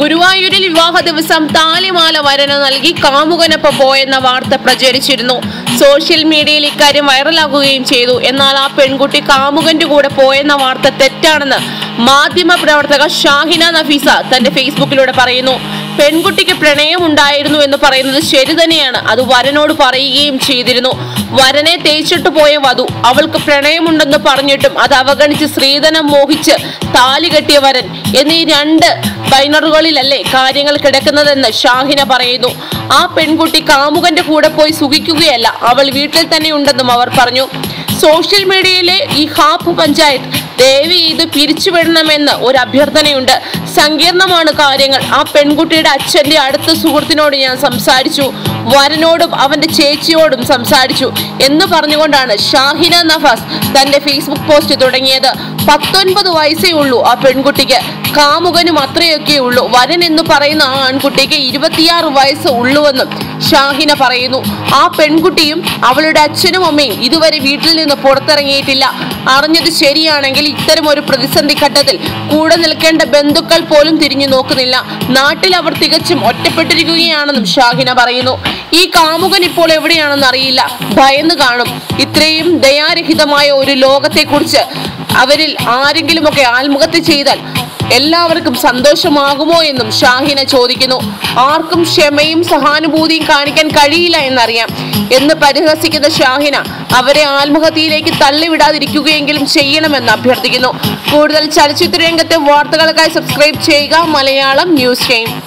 ഗുരുവായൂരിൽ വിവാഹ ദിവസം താലിമാല വരന് നൽകി കാമുകനൊപ്പം പോയെന്ന വാർത്ത പ്രചരിച്ചിരുന്നു. സോഷ്യൽ മീഡിയയിൽ ഇക്കാര്യം വൈറലാകുകയും ചെയ്തു. എന്നാൽ ആ പെൺകുട്ടി കാമുകന്റെ കൂടെ പോയെന്ന വാർത്ത തെറ്റാണെന്ന് മാധ്യമ പ്രവർത്തക ഷാഹിന നഫീസ തന്റെ ഫേസ്ബുക്കിലൂടെ പറയുന്നു. പെൺകുട്ടിക്ക് പ്രണയമുണ്ടായിരുന്നു എന്ന് പറയുന്നത് ശരി തന്നെയാണ്. അത് വരനോട് പറയുകയും ചെയ്തിരുന്നു. വരനെ തേച്ചിട്ട് പോയ വധു അവൾക്ക് പ്രണയമുണ്ടെന്ന് പറഞ്ഞിട്ടും അത് അവഗണിച്ച് സ്ത്രീധനം മോഹിച്ച് താലി കെട്ടിയ വരൻ എന്നീ രണ്ട് ബൈനറുകളിലല്ലേ കാര്യങ്ങൾ കിടക്കുന്നതെന്ന് ഷാഹിന പറയുന്നു. ആ പെൺകുട്ടി കാമുകന്റെ കൂടെ പോയി സുഖിക്കുകയല്ല. അവൾ വീട്ടിൽ തന്നെ ഉണ്ടെന്നും അവർ പറഞ്ഞു. സോഷ്യൽ മീഡിയയിലെ ഈ ഹാപ്പ് പഞ്ചായത്ത് ദേവി ഇത് പിരിച്ചുവിടണമെന്ന് ഒരു അഭ്യർത്ഥനയുണ്ട്. സങ്കീർണമാണ് കാര്യങ്ങൾ. ആ പെൺകുട്ടിയുടെ അച്ഛന്റെ അടുത്ത സുഹൃത്തിനോട് ഞാൻ സംസാരിച്ചു. വരനോടും അവന്റെ ചേച്ചിയോടും സംസാരിച്ചു. എന്ന് പറഞ്ഞുകൊണ്ടാണ് ഷാഹിന നഫാസ് തന്റെ ഫേസ്ബുക്ക് പോസ്റ്റ് തുടങ്ങിയത്. പത്തൊൻപത് വയസ്സേ ഉള്ളൂ ആ പെൺകുട്ടിക്ക്. കാമുകനും അത്രയൊക്കെ ഉള്ളൂ. വരൻ എന്ന് പറയുന്ന ആ ആൺകുട്ടിക്ക് ഇരുപത്തിയാറ് വയസ്സ് ഉള്ളുവെന്നും ഷാഹിന പറയുന്നു ആ പെൺകുട്ടിയും അവളുടെ അച്ഛനും അമ്മയും ഇതുവരെ വീട്ടിൽ നിന്ന് പുറത്തിറങ്ങിയിട്ടില്ല. അറിഞ്ഞത് ശരിയാണെങ്കിൽ ഇത്തരം ഒരു പ്രതിസന്ധി ഘട്ടത്തിൽ കൂടെ നിൽക്കേണ്ട ബന്ധുക്കൾ പോലും തിരിഞ്ഞു നോക്കുന്നില്ല. നാട്ടിൽ അവർ തികച്ചും ഒറ്റപ്പെട്ടിരിക്കുകയാണെന്നും ഷാഹിന പറയുന്നു. ഈ കാമുകൻ ഇപ്പോൾ എവിടെയാണെന്ന് അറിയില്ല. ഭയന്ന് കാണും. ഇത്രയും ദയാരഹിതമായ ഒരു ലോകത്തെക്കുറിച്ച് അവരിൽ ആരെങ്കിലുമൊക്കെ ആത്മഹത്യ ചെയ്താൽ എല്ലാവർക്കും സന്തോഷമാകുമോ എന്നും ഷാഹിന ചോദിക്കുന്നു. ആർക്കും ക്ഷമയും സഹാനുഭൂതിയും കാണിക്കാൻ കഴിയില്ല എന്നറിയാം. എന്ന് പരിഹസിക്കുന്ന ഷാഹിന അവരെ ആത്മഹത്യയിലേക്ക് തള്ളിവിടാതിരിക്കുകയെങ്കിലും ചെയ്യണമെന്ന് അഭ്യർത്ഥിക്കുന്നു. കൂടുതൽ ചലച്ചിത്ര രംഗത്തെ വാർത്തകൾക്കായി സബ്സ്ക്രൈബ് ചെയ്യുക മലയാളം ന്യൂസ് ടൈം.